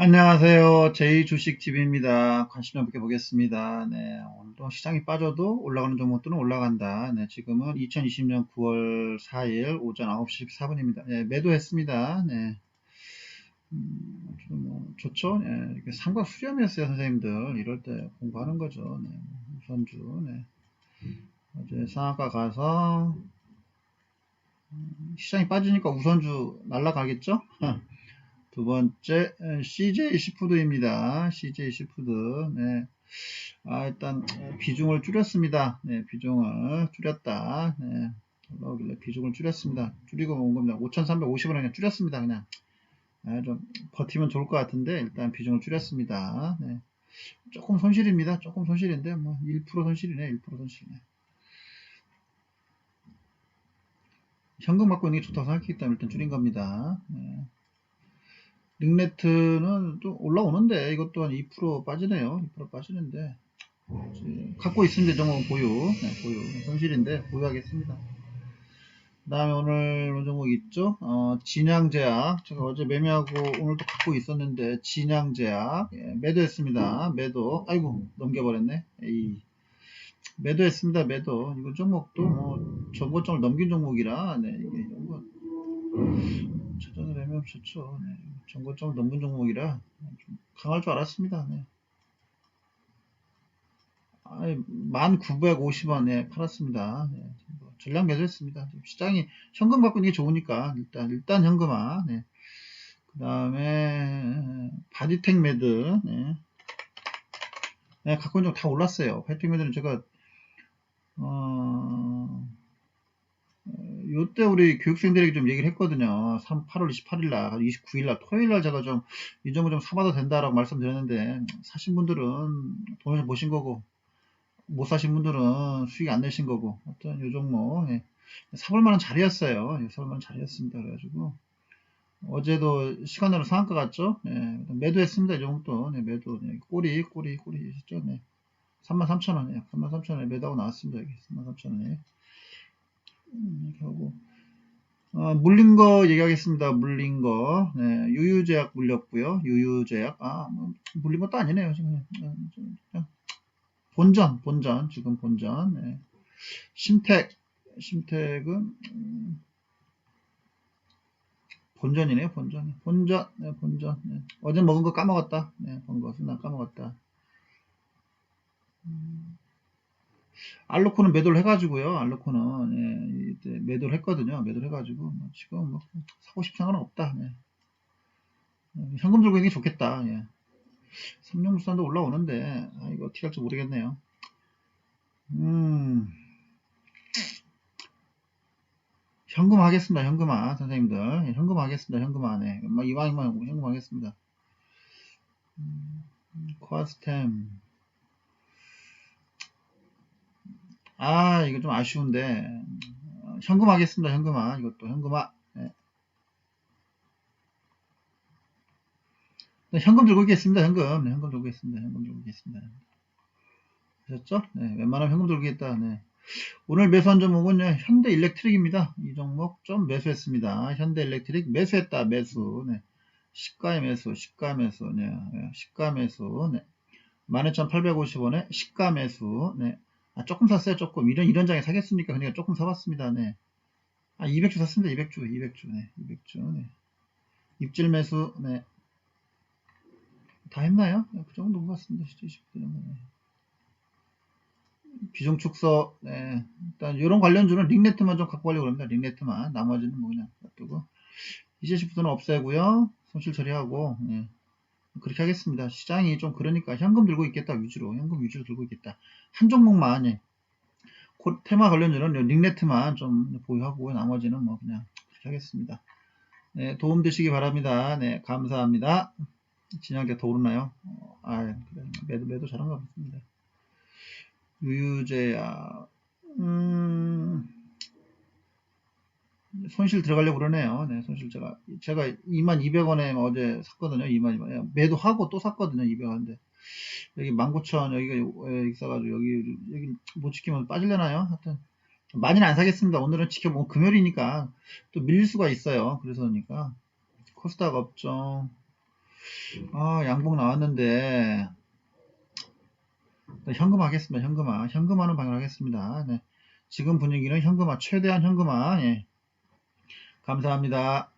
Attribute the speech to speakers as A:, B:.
A: 안녕하세요. 제이주식TV입니다. 관심 있게 보겠습니다. 네, 오늘도 시장이 빠져도 올라가는 종목들은 올라간다. 네, 지금은 2020년 9월 4일 오전 9시 14분입니다. 네, 매도했습니다. 네. 음, 좀 뭐, 좋죠? 네, 이렇게 상과 수렴이었어요, 선생님들. 이럴 때 공부하는 거죠. 네, 우선주. 네. 어제 상한가 가서, 음, 시장이 빠지니까 우선주 날라가겠죠? 두 번째 CJ 시푸드입니다. CJ 시푸드. 네. 아, 일단 비중을 줄였습니다. 네, 비중을 줄였다. 네. 올라오길래 비중을 줄였습니다. 줄이고 온 겁니다. 5,350원 그냥 줄였습니다. 그냥. 아, 좀 버티면 좋을 것 같은데 일단 비중을 줄였습니다. 네. 조금 손실입니다. 조금 손실인데 뭐 1% 손실이네. 1% 손실이네. 현금 갖고 있는 게 좋다고 생각했기 때문에 일단 줄인 겁니다. 네. 링네트는 또 올라오는데 이것 또한 2% 빠지네요. 2% 빠지는데 갖고 있습니다. 정은 보유. 네, 보유. 손실인데 보유하겠습니다. 그 다음에 오늘 종목 있죠? 어, 진양제약. 제가 어제 매매하고 오늘도 갖고 있었는데 진양제약 예, 매도했습니다. 매도. 아이고 넘겨버렸네. 에이. 매도했습니다. 매도. 이거 종목도 뭐 전고점을 넘긴 종목이라 네, 이게 이거 저전에 매매 좋죠. 네. 정고점을 넘은 종목이라 좀 강할 줄 알았습니다. 네. 아니, 1950원에 팔았습니다. 네. 뭐 전량 매도했습니다. 시장이 현금 갖고 있는 게 좋으니까 일단 일단 현금화. 네. 그 다음에 바디텍 매드. 네. 네, 갖고 있는 거 다 올랐어요. 바디텍 매드는 제가 어, 요때 우리 교육생들에게 좀 얘기를 했거든요. 3, 8월 28일 날, 29일 날, 토요일 날 제가 좀이 정도 좀 사봐도 된다라고 말씀드렸는데 사신 분들은 돈을 보신 거고 못 사신 분들은 수익 안 내신 거고 어떤 요 종목 예. 사볼 만한 자리였어요. 예, 사볼 만한 자리였습니다. 그래가지고 어제도 시간으로 상한가 갔죠. 예, 매도했습니다. 이 정도 네, 매도 네, 꼬리 꼬리 꼬리 있었죠. 네. 33,000원에 33,000원에 매도하고 나왔습니다. 여기 33,000원에 음, 이렇게 하고 어, 물린 거 얘기하겠습니다. 물린 거 네, 유유제약 물렸고요. 유유제약 아 뭐, 물린 것도 아니네요. 지금 어, 본전 본전 지금 본전 네. 심택 심택은 음, 본전이네요. 본전 본전 네, 본전 네. 어제 먹은 거 까먹었다. 네, 본 것은 나 까먹었다. 음. 알로코는 매도를 해가지고요. 알로코는 예, 매도를 했거든요. 매도를 해가지고 뭐 지금 뭐 사고 싶은 상관은 없다. 예. 현금 들고 있는 게 좋겠다. 예. 삼룡물산도 올라오는데 아, 이거 어떻게 할지 모르겠네요. 음. 현금 하겠습니다. 현금화 선생님들 예, 현금 하겠습니다. 현금화네. 뭐 이왕이면 현금 하겠습니다. 음, 코아스템 아, 이거 좀 아쉬운데. 어, 현금 하겠습니다. 현금 화. 이것도 현금화. 네. 네, 현금 들고 있겠습니다. 현금. 네, 현금 들고 있겠습니다. 현금 들고 있겠습니다. 아셨죠? 네, 웬만하면 현금 들고 있겠다. 네. 오늘 매수한 종목은 현대 일렉트릭입니다. 이 종목 좀 매수했습니다. 현대 일렉트릭 매수했다. 매수. 네. 시가의 매수, 시가 매수, 네. 시가 매수, 네. 12,850원에 시가 매수, 네. 아, 조금 샀어요, 조금. 이런, 이런 장에 사겠습니까? 그러니까 조금 사봤습니다, 네. 아, 200주 샀습니다, 200주, 200주, 네. 200주, 네. 입질 매수, 네. 다 했나요? 네, 그 정도 시죠 20분 정도, 네. 비중 축소, 네. 일단, 이런 관련주는 링네트만 좀 갖고 가려고 합니다. 링네트만. 나머지는 뭐 그냥 놔두고. 이제 10분은 없애고요. 손실 처리하고, 네. 그렇게 하겠습니다. 시장이 좀 그러니까 현금 들고 있겠다 위주로 현금 위주로 들고 있겠다. 한 종목만 예. 테마 관련주는 닉네트만 좀 보유하고 나머지는 뭐 그냥 그렇게 하겠습니다. 네, 도움 되시기 바랍니다. 네, 감사합니다. 진양대 더 오르나요? 어, 아, 그래. 매도 매도 잘한 것 같습니다. 유유제야, 음. 손실 들어가려고 그러네요. 네, 손실 제가, 제가 22,200원에 어제 샀거든요. 22,000원. 매도하고 또 샀거든요. 200원인데. 여기 19,000 여기가 있어 가지고 여기, 여기 못 지키면 빠질려나요? 하여튼. 많이는 안 사겠습니다. 오늘은 지켜보고 뭐 금요일이니까 또 밀릴 수가 있어요. 그래서 그러니까. 코스닥 업종. 아, 양봉 나왔는데, 네, 현금화 하겠습니다. 현금화. 현금화는 방영하겠습니다. 네. 지금 분위기는 현금화, 최대한 현금화. 예. 감사합니다.